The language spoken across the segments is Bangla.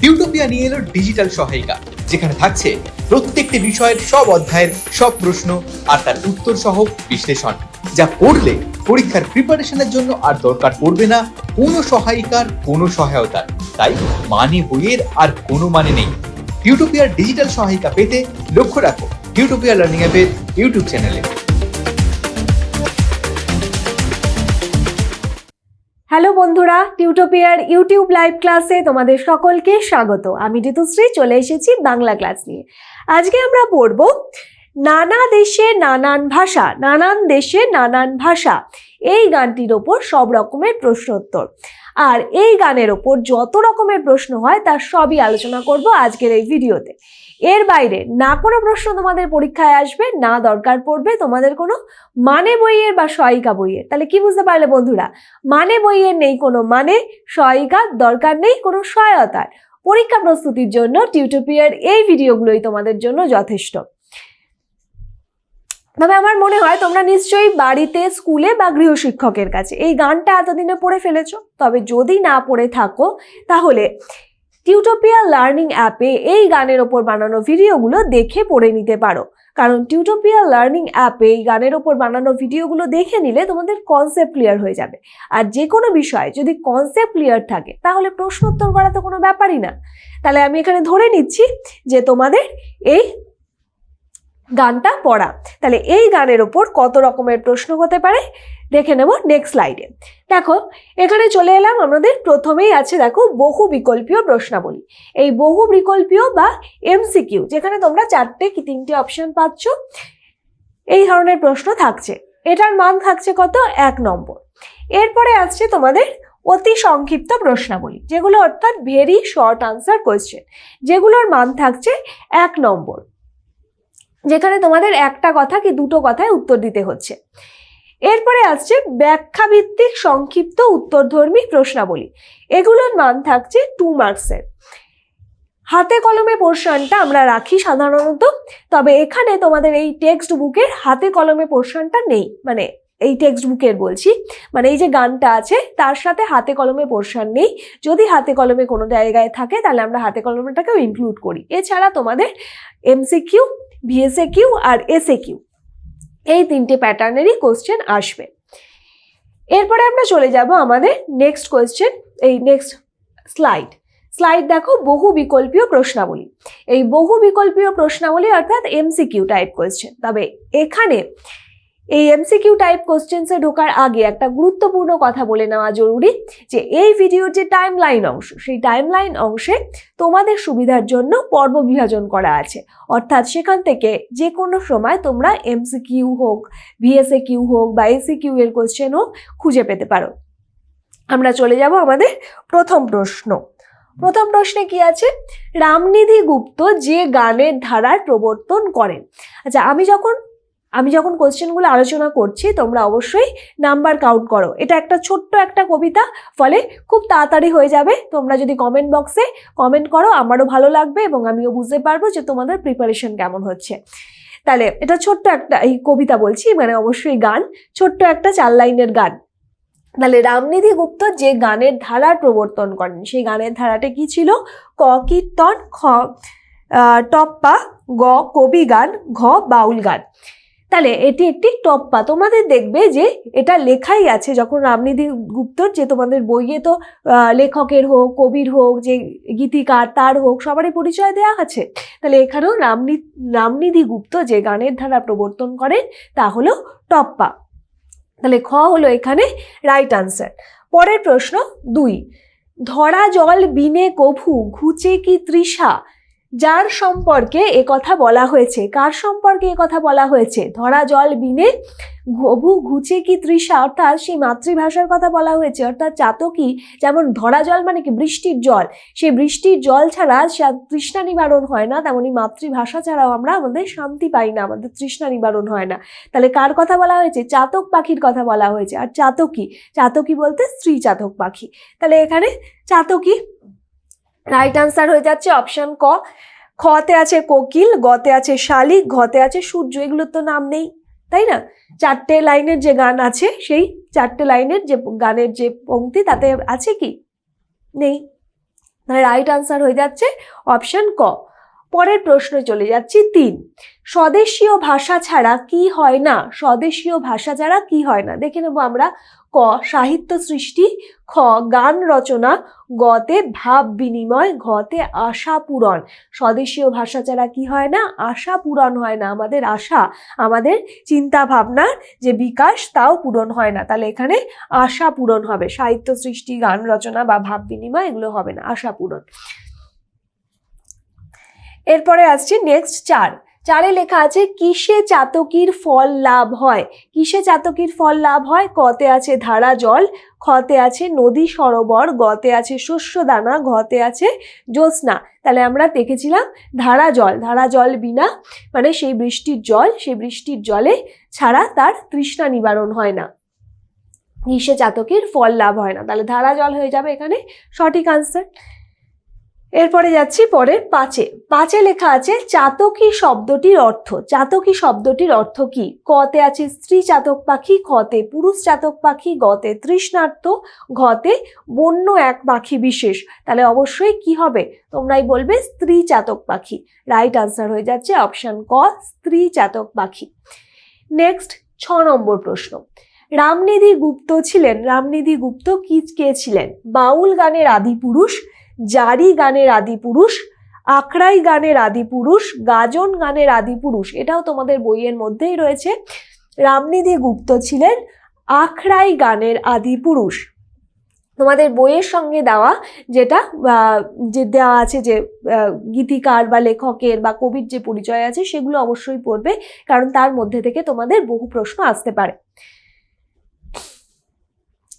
টিউটোপিয়া নিয়ে এলো ডিজিটাল সহায়িকা, যেখানে থাকছে প্রত্যেকটি বিষয়ের সব অধ্যায়ের সব প্রশ্ন আর তার উত্তর সহ বিশ্লেষণ, যা পড়লে পরীক্ষার প্রিপারেশনের জন্য আর দরকার পড়বে না কোনো সহায়িকার কোনো সহায়তার। তাই মানে বইয়ের আর কোনো মানে নেই। টিউটোপিয়ার ডিজিটাল সহায়িকা পেতে লক্ষ্য রাখো টিউটোপিয়া লার্নিং অ্যাপের ইউটিউব চ্যানেলে হ্যালো বন্ধুরা টিউটোপিয়ার ইউটিউব লাইভ ক্লাসে তোমাদের সকলকে স্বাগত। আমি ঋতুশ্রী, চলে এসেছি বাংলা ক্লাস নিয়ে। আজকে আমরা পড়ব নানা দেশে নানান ভাষা, নানান দেশে নানান ভাষা। এই গানটির ওপর সব রকমের প্রশ্নোত্তর। আর এই গানের ওপর যত রকমের প্রশ্ন হয়, তার সবই আলোচনা করব আজকের এই ভিডিওতে। এর বাইরে না কোনো প্রশ্ন তোমাদের পরীক্ষায় আসবে, না দরকার পড়বে, তোমাদের কোনো মানে বইয়ের বা সহায়িকা বইয়ের। তাহলে কি বুঝতে পারলে বন্ধুরা? মানে বইয়ের নেই কোনো মানে সহায়িকার দরকার নেই কোনো সহায়তার। পরীক্ষা প্রস্তুতির জন্য টিউটোপিয়ার এই ভিডিওগুলোই তোমাদের জন্য যথেষ্ট। তবে আমার মনে হয় তোমরা নিশ্চয়ই বাড়িতে, স্কুলে বা গৃহশিক্ষকের কাছে এই গানটা এতদিনে পড়ে ফেলেছো। তবে যদি না পড়ে থাকো, তাহলে টিউটোপিয়া লার্নিং অ্যাপে এই গানের ওপর বানানো ভিডিওগুলো দেখে পড়ে নিতে পারো। কারণ টিউটোপিয়া লার্নিং অ্যাপে এই গানের ওপর বানানো ভিডিওগুলো দেখে নিলে তোমাদের কনসেপ্ট ক্লিয়ার হয়ে যাবে। আর যে কোনো বিষয়ে যদি কনসেপ্ট ক্লিয়ার থাকে, তাহলে প্রশ্ন উত্তর করা তো কোনো ব্যাপারই না। তাহলে আমি এখানে ধরে নিচ্ছি যে তোমাদের এই গানটা পড়া। তাহলে এই গানের ওপর কত রকমের প্রশ্ন হতে পারে? দেখে নেব নেক্সট স্লাইডে দেখো, এখানে চলে এলাম আমাদের প্রথমেই আছে দেখো বহু বিকল্পীয় প্রশ্নাবলী। এই বহু বিকল্পীয় বা এমসিকিউ যেখানে তোমরা চারটে কি তিনটে অপশন পাচ্ছ, এই ধরনের প্রশ্ন থাকছে। এটার মান থাকছে কত? এক নম্বর। এরপরে আসছে তোমাদের অতি সংক্ষিপ্ত প্রশ্নাবলী, যেগুলো অর্থাৎ ভেরি শর্ট আনসার কোয়েশ্চেন যেগুলোর মান থাকছে এক নম্বর। যেখানে তোমাদের একটা কথা কি দুটো কথায় উত্তর দিতে হচ্ছে। এরপরে আসছে ব্যাখ্যা ভিত্তিক সংক্ষিপ্ত উত্তরধর্মী প্রশ্নাবলী। এগুলোর মান থাকছে টু মার্কসের হাতে কলমে পোর্শনটা আমরা রাখি সাধারণত, তবে এখানে তোমাদের এই টেক্সট বুকের হাতে কলমে পোর্শনটা নেই। মানে এই টেক্সট বুকের বলছি। মানে এই যে গানটা আছে, তার সাথে হাতে কলমে পোর্শন নেই। যদি হাতে কলমে কোনো জায়গায় থাকে, তাহলে আমরা হাতে কলমেটাকেও ইনক্লুড করি। এছাড়া তোমাদের এমসিকিউ ভিএসএ কিউ আর এসএ কিউ এই তিনটে প্যাটার্নেরই কোশ্চেন আসবে। এরপরে আমরা চলে যাব আমাদের নেক্সট কোয়েশ্চেন এই নেক্সট স্লাইড স্লাইড দেখো বহু বিকল্পীয় প্রশ্নাবলী। এই বহু বিকল্পীয় প্রশ্নাবলী অর্থাৎ এমসিকিউ টাইপ কোয়েশ্চেন তবে এখানে এই এমসিকিউ টাইপ কোশ্চেন্সে ঢোকার আগে একটা গুরুত্বপূর্ণ কথা বলে নেওয়া জরুরি, যে এই ভিডিওর যে টাইম লাইন অংশ, সেই টাইম লাইন অংশে তোমাদের সুবিধার জন্য পর্ব বিভাজন করা আছে। অর্থাৎ সেখান থেকে যে কোনো সময় তোমরা এমসিকিউ হোক ভিএসএ কিউ হোক বা এসি কিউ এর কোশ্চেন হোক খুঁজে পেতে পারো। আমরা চলে যাব আমাদের প্রথম প্রশ্ন। প্রথম প্রশ্নে কি আছে? রামনিধি গুপ্ত যে গানের ধারার প্রবর্তন করেন। আচ্ছা আমি যখন আমি যখন কোশ্চেনগুলো আলোচনা করছি, তোমরা অবশ্যই নাম্বার কাউন্ট করো। এটা একটা ছোট্ট একটা কবিতা, ফলে খুব তাড়াতাড়ি হয়ে যাবে। তোমরা যদি কমেন্ট বক্সে কমেন্ট করো, আমারও ভালো লাগবে এবং আমিও বুঝতে পারব যে তোমাদের প্রিপারেশন কেমন হচ্ছে। তাহলে এটা ছোট্ট একটা, এই কবিতা বলছি মানে অবশ্যই গান, ছোট্ট একটা চার লাইনের গান। তাহলে রামনিধি গুপ্ত যে গানের ধারার প্রবর্তন করেন, সেই গানের ধারাটা কি ছিল? ক, কীর্তন, খ টপ্পা, গ, কবি গান, ঘ, বাউল গান। তাহলে এটি একটি টপ্পা। তোমাদের দেখবে যে এটা লেখাই আছে যখন রামনিধি গুপ্তর যে তোমাদের বইয়ে তো লেখকের হোক, কবির হোক, যে গীতিকার, তার হোক, সবারই পরিচয় দেওয়া আছে। তাহলে এখানেও রামনি, রামনিধি গুপ্ত যে গানের ধারা প্রবর্তন করেন, তা হলো টপ্পা। তাহলে খ হলো এখানে রাইট আনসার পরের প্রশ্ন দুই। ধরা জল বিনে কভু, ঘুচে কি তৃষা? যার সম্পর্কে এ কথা বলা হয়েছে। কার সম্পর্কে এ কথা বলা হয়েছে? ধরা জল বিনে ঘবু ঘুচে কি তৃষা? অর্থাৎ সেই মাতৃভাষার কথা বলা হয়েছে। অর্থাৎ চাতকি যেমন ধরা জল মানে কি? বৃষ্টির জল। সেই বৃষ্টির জল ছাড়া তৃষ্ণা নিবারণ হয় না। তেমনি মাতৃভাষা ছাড়াও আমরা আমাদের শান্তি পাই না। আমাদের তৃষ্ণা নিবারণ হয় না। তাহলে কার কথা বলা হয়েছে? চাতক পাখির কথা বলা হয়েছে। আর চাতকি? চাতকি বলতে স্ত্রী চাতক পাখি। তাহলে এখানে চাতকি রাইট আনসার হয়ে যাচ্ছে অপশন ক। খতে আছে কোকিল, গতে আছে শালিক, ঘতে আছে সূর্য, এগুলোর তো নাম নেই, তাই না? চারটে লাইনের যে গান আছে, সেই চারটে লাইনের যে গানের যে পঙ্ক্তি, তাতে আছে কি? নেই। রাইট আনসার হয়ে যাচ্ছে অপশন ক। পরের প্রশ্নে চলে যাচ্ছি তিন। স্বদেশীয় ভাষা ছাড়া কি হয় না? স্বদেশীয় ভাষা ছাড়া কি হয় না? দেখে নেব আমরা ক, সাহিত্য সৃষ্টি, খ, গান রচনা, গতে ভাব বিনিময় ঘতে আশা পূরণ। স্বদেশীয় ভাষা ছাড়া কি হয় না? আশা পূরণ হয় না। আমাদের আশা, আমাদের চিন্তা ভাবনার যে বিকাশ তাও পূরণ হয় না। তাহলে এখানে আশা পূরণ হবে। সাহিত্য সৃষ্টি, গান রচনা বা ভাব বিনিময় এগুলো হবে না। আশা পূরণ। এরপরে আসছে নেক্সট চার। চারে লেখা আছে, কিসে চাতকির ফল লাভ হয়? কিসে চাতকির ফল লাভ হয়? কতে আছে ধারা জল, খতে আছে নদী সরোবর, গতে আছে শস্য দানা, ঘতে আছে জ্যোৎস্না। তাহলে আমরা দেখেছিলাম ধারা জল ধারা জল বিনা মানে সেই বৃষ্টির জল, সেই বৃষ্টির জলে ছাড়া তার তৃষ্ণা নিবারণ হয় না। কিসে চাতকির ফল লাভ হয় না। তাহলে ধারা জল হয়ে যাবে এখানে সঠিক আনসার এরপরে যাচ্ছি পরের পাঁচে। পাঁচে লেখা আছে, চাতকী শব্দটির অর্থ। চাতকী শব্দটির অর্থ কি? কতে আছে স্ত্রী চাতক পাখি খতে পুরুষ চাতক পাখি, গতে তৃষ্ণার্ত, ঘতে বন্য এক পাখি বিশেষ। তাহলে অবশ্যই কি হবে? তোমরাই বলবে স্ত্রী চাতক পাখি। রাইট আনসার হয়ে যাচ্ছে অপশান ক, স্ত্রী চাতক পাখি। নেক্সট, ছ নম্বর প্রশ্ন। রামনিধি গুপ্ত ছিলেন। রামনিধি গুপ্ত কি, কে ছিলেন? বাউল গানের আদি পুরুষ জারি গানের আদি পুরুষ, আখড়াই গানের আদি পুরুষ, গাজন গানের আদি পুরুষ, এটাও তোমাদের বইয়ের মধ্যেই রয়েছে। রামনিধি গুপ্ত ছিলেন আখড়াই গানের আদি পুরুষ। তোমাদের বইয়ের সঙ্গে দেওয়া যেটা যে দেওয়া আছে যে গীতিকার বা লেখকের বা কবির যে পরিচয় আছে, সেগুলো অবশ্যই পড়বে, কারণ তার মধ্যে থেকে তোমাদের বহু প্রশ্ন আসতে পারে।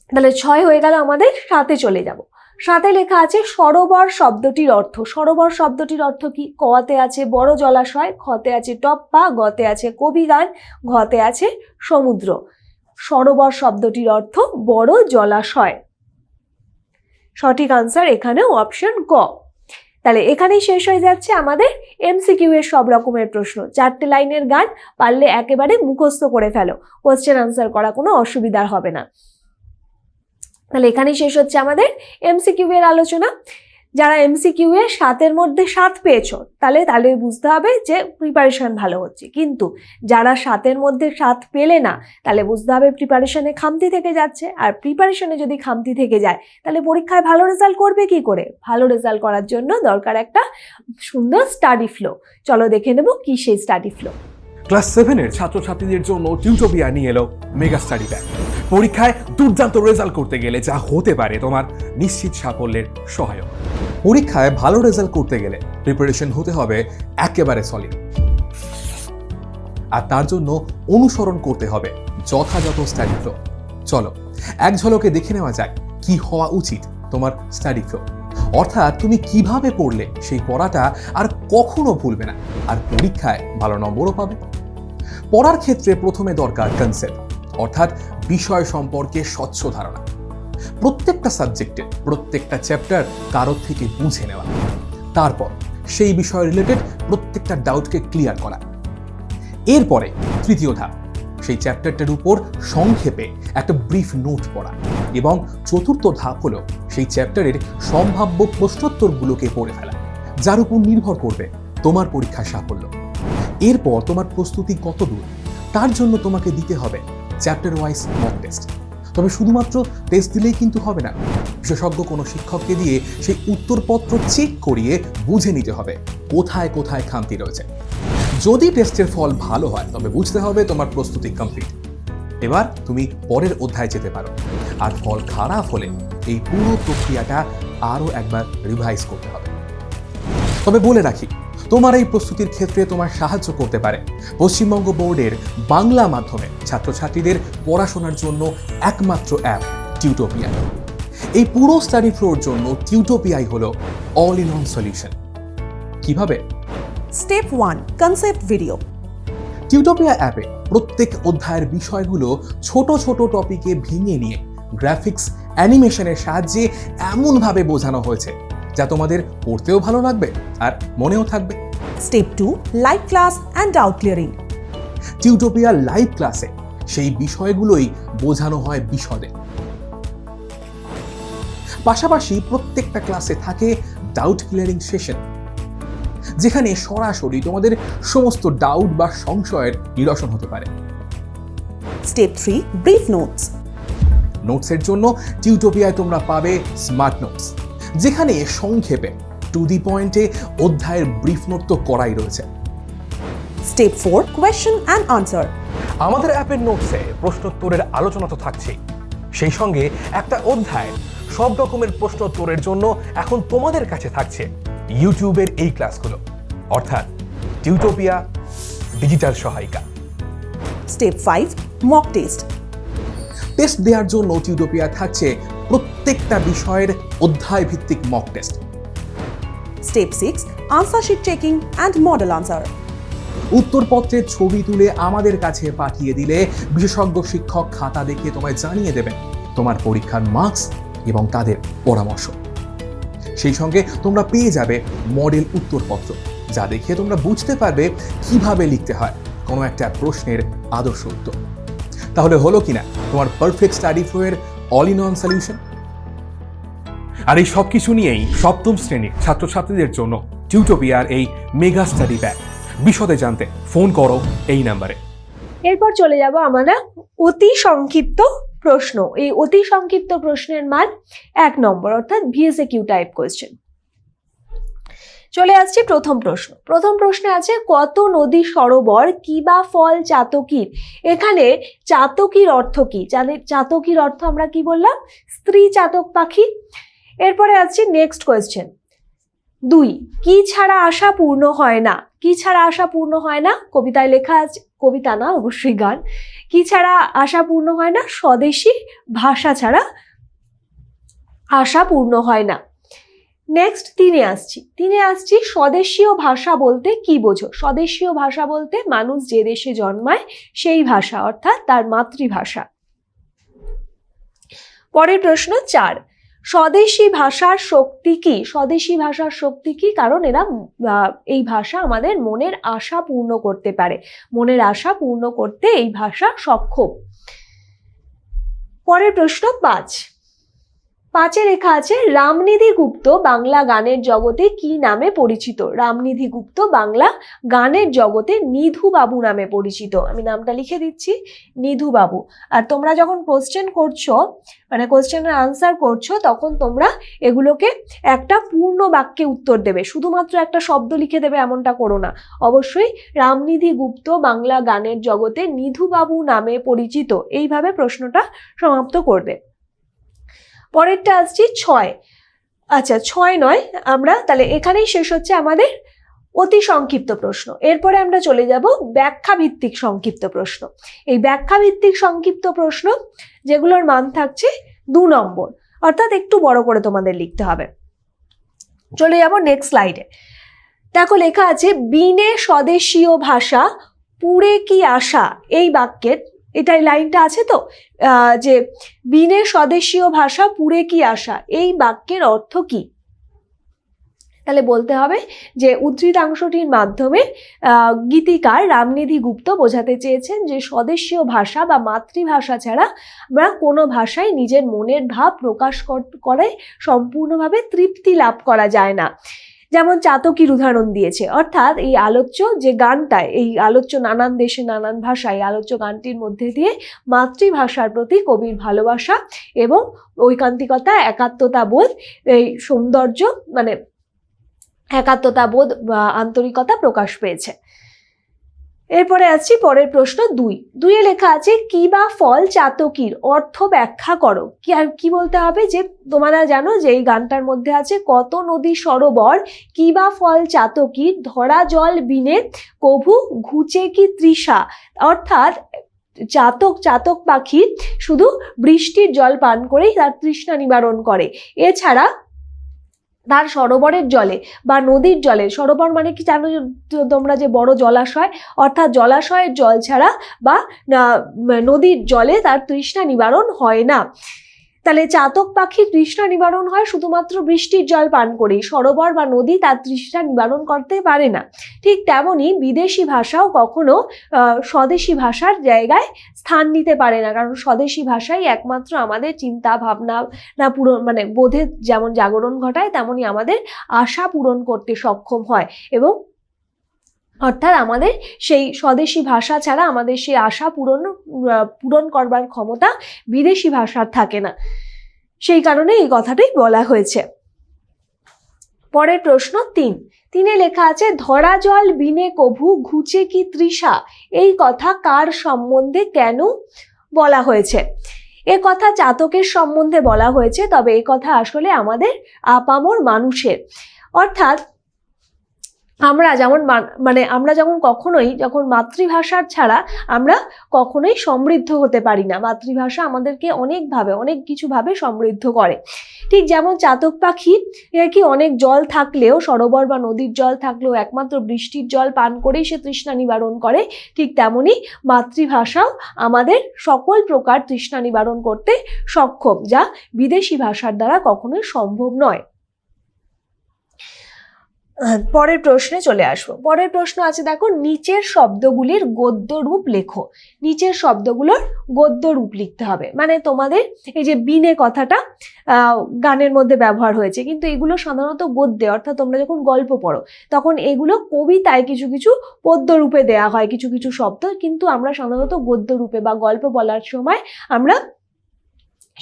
তাহলে ছয় হয়ে গেল আমাদের, সাথে চলে যাব। সাথে লেখা আছে, সরোবর শব্দটির অর্থ। সরোবর শব্দটির অর্থ কি? কতে আছে বড় জলাশয়, খতে আছে টপ্পা, গতে আছে কবি গান ঘতে আছে সমুদ্র। সরোবর শব্দটির অর্থ বড় জলাশয়। সঠিক আনসার এখানেও অপশন ক। তাহলে এখানেই শেষ হয়ে যাচ্ছে আমাদের এমসিকিউ এর সব রকমের প্রশ্ন। চারটে লাইনের গান পারলে একেবারে মুখস্থ করে ফেলো। কোশ্চেন আনসার করা কোনো অসুবিধা হবে না। তাহলে এখানেই শেষ হচ্ছে আমাদের এমসিকিউ এর আলোচনা। যারা এমসিকিউ এ সাতের মধ্যে সাত পেয়েছ, তাহলে তাহলে বুঝতে হবে যে প্রিপারেশন ভালো হচ্ছে। কিন্তু যারা সাতের মধ্যে সাত পেলে না, তাহলে বুঝতে হবে প্রিপারেশনে খামতি থেকে যাচ্ছে। আর প্রিপারেশনে যদি খামতি থেকে যায়, তাহলে পরীক্ষায় ভালো রেজাল্ট করবে কি করে? ভালো রেজাল্ট করার জন্য দরকার একটা সুন্দর স্টাডি ফ্লো চলো দেখে নেব কি সেই স্টাডি ফ্লো ক্লাস সেভেনের ছাত্রছাত্রীদের জন্য টিউটোপিয়া নিয়ে এলো মেগা স্টাডি প্যাক পরীক্ষায় দুর্দান্ত রেজাল্ট করতে গেলে যা হতে পারে তোমার নিশ্চিত সাফল্যের সহায়ক। পরীক্ষায় ভালো রেজাল্ট করতে গেলে প্রিপারেশন হতে হবে একেবারে সলিড আর তার জন্য অনুসরণ করতে হবে যথাযথ স্টাডি ফ্লো চলো, এক ঝলকে দেখে নেওয়া যাক কি হওয়া উচিত তোমার স্টাডি ফ্লো অর্থাৎ তুমি কীভাবে পড়লে সেই পড়াটা আর কখনো ভুলবে না। আর পরীক্ষায় ভালো নম্বরও পাবে। পড়ার ক্ষেত্রে প্রথমে দরকার কনসেপ্ট অর্থাৎ বিষয় সম্পর্কে স্বচ্ছ ধারণা। প্রত্যেকটা সাবজেক্টের প্রত্যেকটা চ্যাপ্টার কারোর থেকে বুঝে নেওয়া। তারপর সেই বিষয় রিলেটেড প্রত্যেকটা ডাউটকে ক্লিয়ার করা। এরপরে তৃতীয় ধাপ, সেই চ্যাপ্টারটার উপর সংক্ষেপে একটা ব্রিফ নোট পড়া এবং চতুর্থ ধাপ হলো সেই চ্যাপ্টারের সম্ভাব্য প্রশ্নোত্তরগুলোকে পড়ে ফেলা, যার উপর নির্ভর করবে তোমার পরীক্ষার সাফল্য। এরপর তোমার প্রস্তুতি কত দূর? তার জন্য তোমাকে দিতে হবে চ্যাপ্টার ওয়াইজ মক টেস্ট তবে শুধুমাত্র টেস্ট দিলেই কিন্তু হবে না। বিশেষজ্ঞ কোনো শিক্ষককে দিয়ে সেই উত্তরপত্র চেক করিয়ে বুঝে নিতে হবে, কোথায় কোথায় খামতি রয়েছে। যদি টেস্টের ফল ভালো হয়, তবে বুঝতে হবে তোমার প্রস্তুতি কমপ্লিট এবার তুমি পরের অধ্যায় যেতে পারো। আর ফল খারাপ হলে এই পুরো প্রক্রিয়াটা আরও একবার রিভাইজ করতে হবে। তবে বলে রাখি তোমার এই প্রস্তুতির ক্ষেত্রে তোমার সাহায্য করতে পারে। পশ্চিমবঙ্গ বোর্ডের বাংলা মাধ্যমে ছাত্রছাত্রীদের পড়াশোনার জন্য একমাত্র অ্যাপ টিউটোপিয়া। এই পুরো স্টাডি ফ্লোর জন্য টিউটোপিয়াই হলো অল ইন অন সলিউশন কীভাবে? Step one concept video Tutopia অ্যাপে প্রত্যেক অধ্যায়ের বিষয়গুলো ছোট ছোট টপিকে ভেঙে নিয়ে গ্রাফিক্স অ্যানিমেশনের সাহায্যে এমনভাবে বোঝানো হয়েছে। যা তোমাদের পড়তেও ভালো লাগবে আর মনেও থাকবে। Step two live class and doubt clearing Tutopia live ক্লাসে সেই বিষয়গুলোই বোঝানো হয় বিশদে। পাশাপাশি প্রত্যেকটা ক্লাসে থাকে ডাউট ক্লিয়ারিং সেশন যেখানে সরাসরি তোমাদের সমস্ত ডাউট বা সংশয়ের নিরসন হতে পারে। Step 3 Brief Notes. নোটসের জন্য টিউটোপিয়ায় তোমরা পাবে স্মার্ট নোটস যেখানে সংক্ষেপে টু দি পয়েন্টে অধ্যায়ের ব্রিফ নোট তো করাই রয়েছে। স্টেপ 4 Question অ্যান্ড আনসার আমাদের অ্যাপের নোটসে প্রশ্নোত্তরের আলোচনা তো থাকছেই। সেই সঙ্গে একটা অধ্যায় সব রকমের প্রশ্নোত্তরের জন্য এখন তোমাদের কাছে থাকছে ইউটিউবের এই ক্লাসগুলো। অর্থাৎ টিউটোপিয়া ডিজিটাল সহায়িকা step five mock test test দেওয়ার জন্য টিউটোপিয়া থাকছে প্রত্যেকটা বিষয়ের অধ্যায় ভিত্তিক mock test step six answer sheet checking and model answer উত্তরপত্রের ছবি তুলে আমাদের কাছে পাঠিয়ে দিলে বিশেষজ্ঞ শিক্ষক খাতা দেখে তোমায় জানিয়ে দেবেন তোমার পরীক্ষার মার্কস এবং তাদের পরামর্শ। সেই সঙ্গে তোমরা পেয়ে যাবে মডেল উত্তরপত্র যা দেখে তোমরা বুঝতে পারবে কীভাবে লিখতে হয় কোনো একটা প্রশ্নের আদর্শ উত্তর। তাহলে হলো কিনা তোমার পারফেক্ট স্টাডি ফ্লোয়ের অল ইন অন সলিউশন আর এই সব কিছু নিয়েই সপ্তম শ্রেণির ছাত্রছাত্রীদের জন্য টিউটোপিয়ার এই মেগা স্টাডি প্যাক বিশদে জানতে ফোন করো এই নাম্বারে। এরপর চলে যাব আমরা অতি সংক্ষিপ্ত প্রশ্ন। এই অতি সংক্ষিপ্ত প্রশ্নের মান এক নম্বর, অর্থাৎ ভিএসএ কিউ টাইপ কোয়েশ্চেন চলে আসছি প্রথম প্রশ্ন। প্রথম প্রশ্নে আছে, কত নদী সরোবর, কি বা ফল চাতকীর? এখানে চাতকীর অর্থ কি? চাতকীর অর্থ আমরা কি বললাম? স্ত্রী চাতক পাখি। এরপরে আসছি নেক্সট কোয়েশ্চেন দুই, কি ছাড়া আশা পূর্ণ হয় না? কি ছাড়া আশা পূর্ণ হয় না? কবিতায় লেখা আছে, কবিতা না, অবশ্যই গান। কি ছাড়া আশা পূর্ণ হয় না? স্বদেশী ভাষা ছাড়া আশা পূর্ণ হয় না। নেক্সট তিনে আসছি। তিনে আসছি, স্বদেশীয় ভাষা বলতে কি বোঝো? স্বদেশীয় ভাষা বলতে মানুষ যে দেশে জন্মায়, সেই ভাষা, অর্থাৎ তার মাতৃভাষা। পরের প্রশ্ন চার স্বদেশী ভাষার শক্তি কি? স্বদেশী ভাষার শক্তি কি? কারণ এরা এই ভাষা আমাদের মনের আশা পূর্ণ করতে পারে। মনের আশা পূর্ণ করতে এই ভাষা সক্ষম। পরের প্রশ্ন, পাঁচ। পাঁচে লেখা আছে, রামনিধি গুপ্ত বাংলা গানের জগতে কি নামে পরিচিত? রামনিধি গুপ্ত বাংলা গানের জগতে নিধু বাবু নামে পরিচিত। আমি নামটা লিখে দিচ্ছি, নিধু বাবু। আর তোমরা যখন কোশ্চেন করছ মানে কোশ্চেনের আনসার করছ, তখন তোমরা এগুলোকে একটা পূর্ণ বাক্যে উত্তর দেবে। শুধুমাত্র একটা শব্দ লিখে দেবে এমনটা করো না। অবশ্যই রামনিধি গুপ্ত বাংলা গানের জগতে নিধুবাবু নামে পরিচিত। এইভাবে প্রশ্নটা সমাপ্ত করবে। পরেরটা আসছি ছয়। আচ্ছা ছয় নয়, আমরা তাহলে এখানেই শেষ হচ্ছে আমাদের অতি সংক্ষিপ্ত প্রশ্ন। এরপরে আমরা চলে যাব ব্যাখ্যা ভিত্তিক সংক্ষিপ্ত প্রশ্ন। এই ব্যাখ্যা ভিত্তিক সংক্ষিপ্ত প্রশ্ন যেগুলোর মান থাকছে দু নম্বর। অর্থাৎ একটু বড় করে তোমাদের লিখতে হবে। চলে যাব নেক্সট স্লাইডে দেখো, লেখা আছে, বিনে স্বদেশীয় ভাষা পুরে কি আশা? এই বাক্যের এটাই লাইনটা আছে তো যে বিনে স্বদেশীয় ভাষা পুরে কি আসা এই বাক্যের অর্থ কি? তাহলে বলতে হবে যে উদ্ধৃতাংশটির মাধ্যমে গীতিকার রামনিধি গুপ্ত বোঝাতে চেয়েছেন যে স্বদেশীয় ভাষা বা মাতৃভাষা ছাড়া আমরা কোনো ভাষায় নিজের মনের ভাব প্রকাশ করে সম্পূর্ণভাবে তৃপ্তি লাভ করা যায় না। যেমন চাতকির উদাহরণ দিয়েছে। অর্থাৎ এই আলোচ্য যে গানটায়, এই আলোচ্য নানান দেশে নানান ভাষায় আলোচ্য গানটির মধ্যে দিয়ে মাতৃভাষার প্রতি কবির ভালোবাসা এবং ঐকান্তিকতা, একাত্মতা বোধ, এই সৌন্দর্য মানে একাত্মতা বোধ বা আন্তরিকতা প্রকাশ পেয়েছে। এরপরে আসছি পরের প্রশ্ন দুই। দুইয়ে লেখা আছে, কি বা ফল চাতকির? অর্থ ব্যাখ্যা করো। কি আর, কি বলতে হবে? যে তোমরা জানো যে এই গানটার মধ্যে আছে, কত নদী সরোবর, কি বা ফল চাতকির? ধরা জল বিনে কভু ঘুচে কি তৃষা? অর্থাৎ চাতক চাতক পাখি শুধু বৃষ্টির জল পান করেই তার তৃষ্ণা নিবারণ করে। এছাড়া তার সরোবরের জলে বা নদীর জলে, সরোবর মানে কি জানো তোমরা যে বড় জলাশয়? অর্থাৎ জলাশয়ের জল ছাড়া বা নদীর জলে তার তৃষ্ণা নিবারণ হয় না। তাহলে চাতক পাখির তৃষ্ণা নিবারণ হয় শুধুমাত্র বৃষ্টির জল পান করেই। সরোবর বা নদী তার তৃষ্ণা নিবারণ করতে পারে না। ঠিক তেমনি বিদেশি ভাষাও কখনো স্বদেশী ভাষার জায়গায় স্থান নিতে পারে না। কারণ স্বদেশি ভাষাই একমাত্র আমাদের চিন্তা, ভাবনা না পূরণ মানে বোধের যেমন জাগরণ ঘটায়, তেমনই আমাদের আশা পূরণ করতে সক্ষম হয় এবং অর্থাৎ আমাদের সেই স্বদেশী ভাষা ছাড়া আমাদের সেই আশা পূরণ পূরণ করবার ক্ষমতা বিদেশি ভাষার থাকে না। সেই কারণে এই কথাটাই বলা হয়েছে। পরের প্রশ্ন তিন। তিনে লেখা আছে, ধরা জল বিনে কভু ঘুচে কি তৃষা? এই কথা কার সম্বন্ধে কেন বলা হয়েছে? এ কথা চাতকের সম্বন্ধে বলা হয়েছে, তবে এ কথা আসলে আমাদের আপামর মানুষের। অর্থাৎ আমরা যেমন মান- আমরা যেমন কখনোই, যখন মাতৃভাষার ছাড়া আমরা কখনোই সমৃদ্ধ হতে পারি না। মাতৃভাষা আমাদেরকে অনেকভাবে, অনেক কিছুভাবে সমৃদ্ধ করে। ঠিক যেমন চাতক পাখি কি অনেক জল থাকলেও, সরোবর বা নদীর জল থাকলেও, একমাত্র বৃষ্টির জল পান করেই সে তৃষ্ণা নিবারণ করে, ঠিক তেমনি মাতৃভাষাও আমাদের সকল প্রকার তৃষ্ণা নিবারণ করতে সক্ষম, যা বিদেশি ভাষার দ্বারা কখনোই সম্ভব নয়। পরের প্রশ্নে চলে আসব। পরের প্রশ্ন আছে, দেখো, নিচের শব্দগুলির গদ্য রূপ লেখো। নিচের শব্দগুলোর গদ্য রূপ লিখতে হবে। মানে তোমাদের এই যে বিনে কথাটা গানের মধ্যে ব্যবহার হয়েছে, কিন্তু এগুলো সাধারণত গদ্যে, অর্থাৎ তোমরা যখন গল্প পড়ো, তখন এগুলো কবিতায় কিছু কিছু পদ্য রূপে দেয়া হয়, কিছু কিছু শব্দ, কিন্তু আমরা সাধারণত গদ্য রূপে বা গল্প বলার সময় আমরা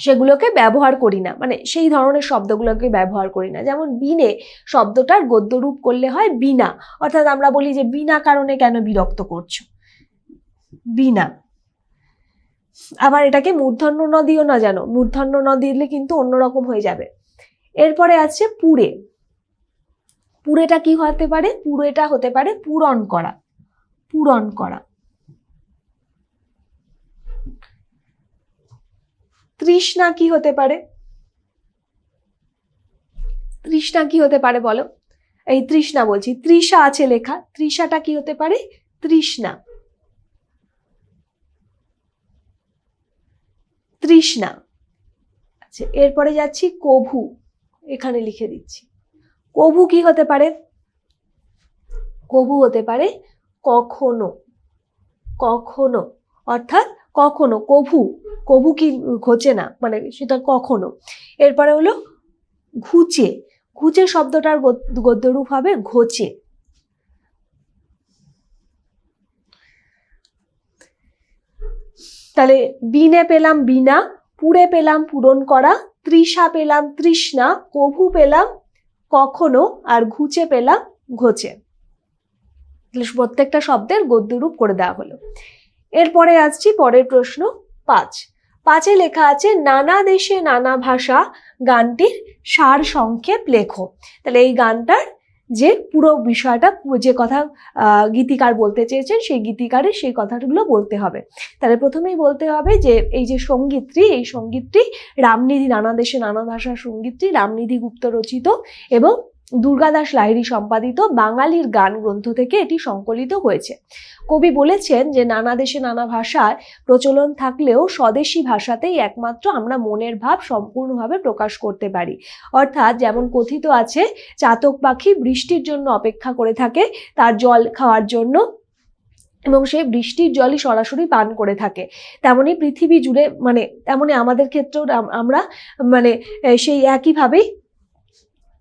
সেগুলোকে ব্যবহার করি না। মানে সেই ধরনের শব্দগুলোকে ব্যবহার করি না। যেমন বিনে শব্দটার গদ্য রূপ করলে হয় বিনা। অর্থাৎ আমরা বলি যে বিনা কারণে কেন বিরক্ত করছ? বিনা। আবার এটাকে মূর্ধন্য ন দিও না জানো? মূর্ধন্য ন দিলে কিন্তু অন্যরকম হয়ে যাবে। এরপরে আছে পুরে। পুরেটা কি হতে পারে? পুরেটা হতে পারে পূরণ করা। পূরণ করা। তৃষ্ণা কি হতে পারে? তৃষ্ণা কি হতে পারে বলো? এই তৃষ্ণা বলছি, তৃষা আছে লেখা, তৃষাটা কি হতে পারে? তৃষ্ণা। তৃষ্ণা। আচ্ছা এরপরে যাচ্ছি, কভু, এখানে লিখে দিচ্ছি। কভু কি হতে পারে? কভু হতে পারে কখনো কখনো, অর্থাৎ কখনো, কভু কভু কি ঘোচে না মানে সেটা কখনো। এরপরে হলো ঘুচে ঘুচে শব্দটার গদ- গদ্যরূপ হবে ঘোচে। তাহলে বিনে পেলাম বিনা, পুরে পেলাম পূরণ করা, তৃষা পেলাম তৃষ্ণা, কভু পেলাম কখনো আর ঘুচে পেলাম ঘোচে। প্রত্যেকটা শব্দের গদ্যরূপ করে দেওয়া হলো। এরপরে আসছি পরের প্রশ্ন পাঁচ। পাঁচে লেখা আছে, নানা দেশে নানা ভাষা গানটির সার সংক্ষেপ লেখো। তাহলে এই গানটার যে পুরো বিষয়টা যে কথা গীতিকার বলতে চেয়েছেন, সেই গীতিকারের সেই কথাগুলো বলতে হবে। তাহলে প্রথমেই বলতে হবে যে, এই যে সঙ্গীতটি এই সঙ্গীতটি রামনিধি, নানা দেশে নানা ভাষার সঙ্গীতটি রামনিধি গুপ্ত রচিত এবং দুর্গাদাস লাহিড়ী সম্পাদিত বাঙালির গান গ্রন্থ থেকে এটি সংকলিত হয়েছে। কবি বলেছেন যে, নানা দেশে নানা ভাষার প্রচলন থাকলেও স্বদেশী ভাষাতেই একমাত্র আমরা মনের ভাব সম্পূর্ণভাবে প্রকাশ করতে পারি। অর্থাৎ যেমন কথিত আছে, চাতক পাখি বৃষ্টির জন্য অপেক্ষা করে থাকে, তার জল খাওয়ার জন্য এবং সে বৃষ্টির জলই সরাসরি পান করে থাকে। তেমনি পৃথিবী জুড়ে মানে তেমনি আমাদের ক্ষেত্রেও আমরা মানে সেই একইভাবেই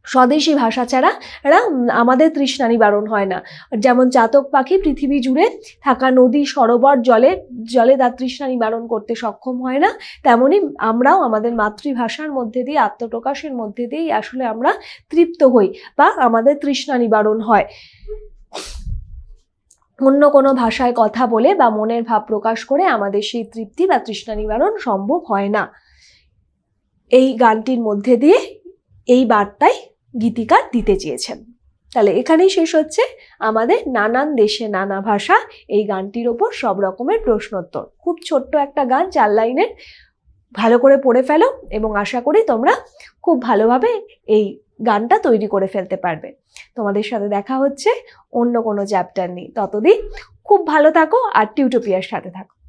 স্বদেশী ভাষা ছাড়া এরা আমাদের তৃষ্ণা নিবারণ হয় না। যেমন চাতক পাখি পৃথিবী জুড়ে থাকা নদী, সরোবর, জলে জলে তার তৃষ্ণা নিবারণ করতে সক্ষম হয় না। তেমনি আমরাও আমাদের মাতৃভাষার মধ্যে দিয়ে, আত্মপ্রকাশের মধ্যে দিয়েই আসলে আমরা তৃপ্ত হই বা আমাদের তৃষ্ণা নিবারণ হয়। অন্য কোনো ভাষায় কথা বলে বা মনের ভাব প্রকাশ করে আমাদের সেই তৃপ্তি বা তৃষ্ণা নিবারণ সম্ভব হয় না। এই গানটির মধ্যে দিয়ে এই বার্তায় গীতিকার দিতে চেয়েছেন। তাহলে এখানেই শেষ হচ্ছে আমাদের নানান দেশে নানা ভাষা এই গানটির ওপর সব রকমের প্রশ্নোত্তর। খুব ছোট্ট একটা গান, চার লাইনের, ভালো করে পড়ে ফেলো এবং আশা করি তোমরা খুব ভালোভাবে এই গানটা তৈরি করে ফেলতে পারবে। তোমাদের সাথে দেখা হচ্ছে অন্য কোনো চ্যাপ্টার নেই ততদিন খুব ভালো থাকো আর টিউটোপিয়ার সাথে থাকো।